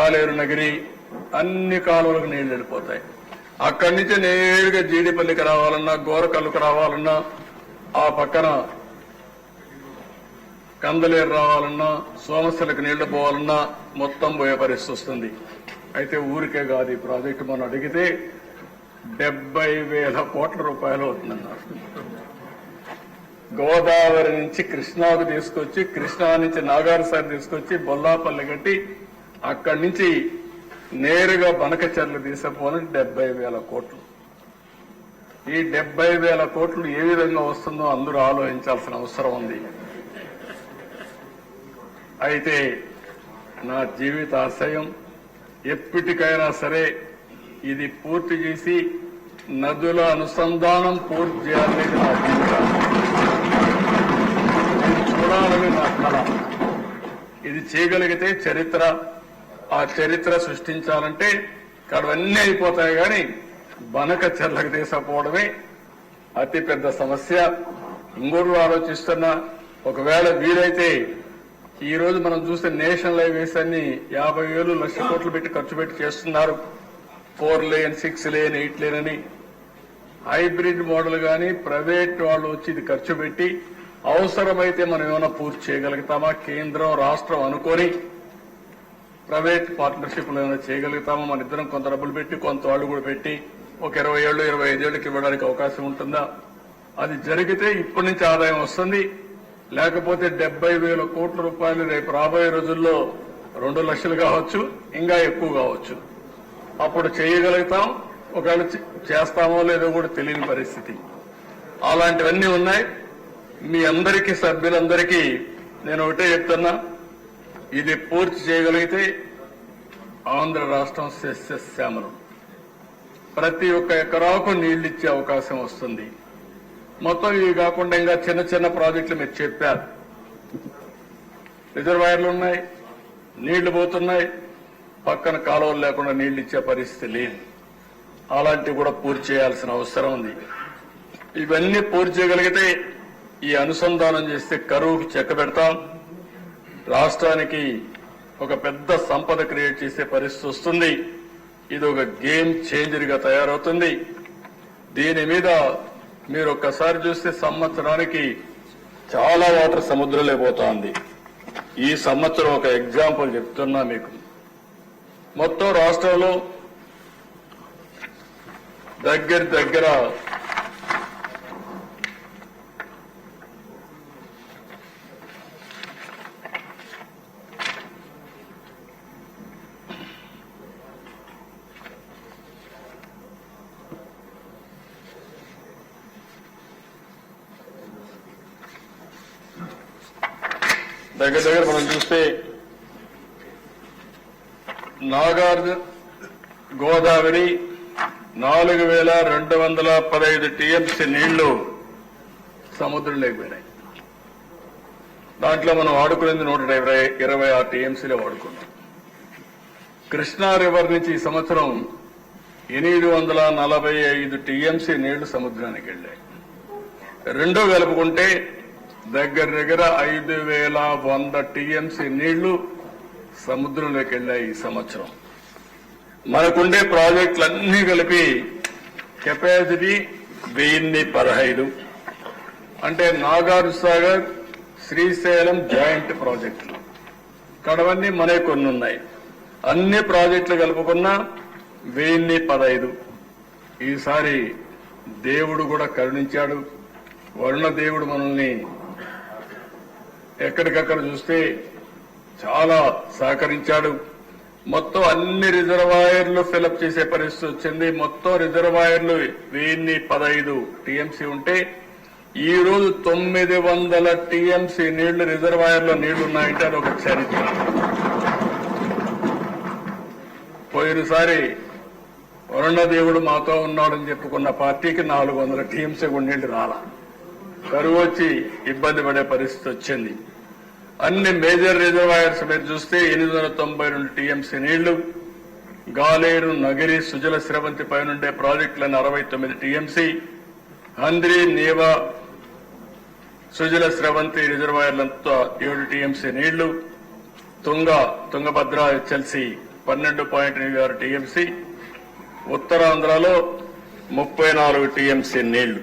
కాలేరు నగిరి అన్ని కాలువలకు నీళ్ళు వెళ్ళిపోతాయి. అక్కడి నుంచి నేరుగా జీడిపల్లికి రావాలన్నా గోరకల్లుకు రావాలన్నా ఆ పక్కన కందలేరు రావాలన్నా సోమస్థలకు నీళ్ళు పోవాలన్నా మొత్తం పోయే పరిస్థితి వస్తుంది. అయితే ఊరికే కాదు ఈ ప్రాజెక్టు. మనం అడిగితే డెబ్బై వేల కోట్ల రూపాయలు అవుతుందన్నారు. గోదావరి నుంచి కృష్ణాకు తీసుకొచ్చి కృష్ణా నుంచి నాగార్సారి తీసుకొచ్చి బొల్లాపల్లి కట్టి అక్కడి నుంచి నేరుగా బనకచర్లు తీసుకుపోని డెబ్బై వేల కోట్లు. ఈ డెబ్బై వేల కోట్లు ఏ విధంగా వస్తుందో అందరూ ఆలోచించాల్సిన అవసరం ఉంది. అయితే నా జీవిత ఆశయం ఎప్పటికైనా సరే ఇది పూర్తి చేసి నదుల అనుసంధానం పూర్తి చేయాలనేది నా చూడాలని నా కళ. ఇది చేయగలిగితే చరిత్ర ఆ చరిత్ర సృష్టించాలంటే కడవన్నీ అయిపోతాయి కానీ బనక చెర్లకు తీసకపోవడమే అతి పెద్ద సమస్య. ఇంకోటి ఆలోచిస్తున్నా ఒకవేళ వీలైతే ఈ రోజు మనం చూస్తే నేషనల్ హైవేస్ అన్ని యాభై వేలు లక్ష కోట్లు పెట్టి ఖర్చు పెట్టి చేస్తున్నారు. Four lane six lane eight lane అని. హైబ్రిడ్ మోడల్ గాని ప్రైవేట్ వాళ్ళు వచ్చి ఇది ఖర్చు పెట్టి అవసరమైతే మనం ఏమైనా పూర్తి చేయగలుగుతామా? కేంద్రం రాష్ట్రం అనుకొని ప్రైవేట్ పార్ట్నర్షిప్ ఏమైనా చేయగలుగుతామా? మన ఇద్దరం కొంత డబ్బులు పెట్టి కొంత వాళ్ళు కూడా పెట్టి ఒక ఇరవై ఏళ్ళు ఇరవై ఐదేళ్ళకు ఇవ్వడానికి అవకాశం ఉంటుందా? అది జరిగితే ఇప్పటి నుంచి ఆదాయం వస్తుంది. లేకపోతే డెబ్బై వేల కోట్ల రూపాయలు రేపు రాబోయే రోజుల్లో రెండు లక్షలు కావచ్చు ఇంకా ఎక్కువ కావచ్చు. అప్పుడు చేయగలుగుతాం. ఒకవేళ చేస్తామో లేదో కూడా తెలియని పరిస్థితి. అలాంటివన్నీ ఉన్నాయి. మీ అందరికీ సభ్యులందరికీ నేను ఒకటే చెప్తున్నా. ఇది పూర్తి చేయగలిగితే ఆంధ్ర రాష్ట్రం సస్యశ్యామలం ప్రతి ఒక్క ఎకరాకు నీళ్ళు ఇచ్చే అవకాశం వస్తుంది. మొత్తం ఇవి కాకుండా ఇంకా చిన్న చిన్న ప్రాజెక్టులు మీరు చెప్పారు. రిజర్వాయర్లు ఉన్నాయి నీళ్ళు పోతున్నాయి పక్కన కాలువలు లేకుండా నీళ్ళు ఇచ్చే పరిస్థితి లేదు. అలాంటివి కూడా పూర్తి చేయాల్సిన అవసరం ఉంది. ఇవన్నీ పూర్తి చేయగలిగితే ఈ అనుసంధానం చేస్తే కరువుకు చెక్క పెడతాం. రాష్ట్రానికి ఒక పెద్ద సంపద క్రియేట్ చేసే పరిస్థితి వస్తుంది. ఇది ఒక గేమ్ చేంజర్గా తయారవుతుంది. దీని మీద మీరు ఒక్కసారి చూస్తే సంవత్సరానికి చాలా వాటర్ సముద్రంలో పోతోంది. ఈ సంవత్సరం ఒక ఎగ్జాంపుల్ చెప్తున్నా మీకు. మొత్తం రాష్ట్రంలో దగ్గర దగ్గర దగ్గర దగ్గర మనం చూస్తే నాగార్జున గోదావరి నాలుగు వేల రెండు వందల పదహైదు టీఎంసీ నీళ్ళు సముద్రంలోకి పోయినాయి దాంట్లో మనం వాడుకునేది నూట ఇరవై ఇరవై ఆరు టీఎంసీలో వాడుకున్నాం కృష్ణా రివర్ నుంచి ఈ సంవత్సరం ఎనిమిది వందల నలభై ఐదు టీఎంసీ నీళ్ళు సముద్రానికి వెళ్ళాయి. రెండో కలుపుకుంటే దగ్గర దగ్గర ఐదు వేల వంద టీఎంసీ నీళ్ళు సముద్రంలోకి వెళ్ళాయి ఈ సంవత్సరం. మనకుండే ప్రాజెక్టులన్నీ కలిపి కెపాసిటీ వెయ్యిన్ని పదహైదు. అంటే నాగార్జు సాగర్ శ్రీశైలం జాయింట్ ప్రాజెక్టులు. కడవన్నీ మనకి కొన్ని ఉన్నాయి అన్ని ప్రాజెక్టులు కలుపుకున్నా వెయ్యిన్ని పదహైదు. ఈసారి దేవుడు కూడా కరుణించాడు. వరుణ దేవుడు మనల్ని ఎక్కడికక్కడ చూస్తే చాలా సహకరించాడు. మొత్తం అన్ని రిజర్వాయర్లు ఫిలప్ చేసే పరిస్థితి వచ్చింది. మొత్తం రిజర్వాయర్లు వెయ్యి పదహైదు టీఎంసీ ఉంటే ఈ రోజు తొమ్మిది వందల టీఎంసీ నీళ్ళు రిజర్వాయర్లో నీళ్ళు ఉన్నాయంటే అది ఒక చరిత్ర. పోయినసారి వరుణదేవుడు మాతో ఉన్నాడని చెప్పుకున్న పార్టీకి నాలుగు వందల టీఎంసీ నీళ్ళు రాలా. కరువు వచ్చి ఇబ్బంది పడే పరిస్థితి వచ్చింది. అన్ని మేజర్ రిజర్వాయర్స్ మీరు చూస్తే ఎనిమిది వందల తొంభై రెండు టీఎంసీ నీళ్ళు గాలేరు నగిరి సుజల స్రవంతి పైనుండే ప్రాజెక్టులను అరవై తొమ్మిది టీఎంసీ హంద్రి నీవా సుజల స్రవంతి రిజర్వాయర్లంతా ఏడు టీఎంసీ నీళ్ళు తుంగ తుంగభద్ర హెచ్ఎల్సి పన్నెండు పాయింట్ ఎనిమిది ఆరు టీఎంసీ ఉత్తరాంధ్రలో ముప్పై నాలుగు టీఎంసీ నీళ్ళు.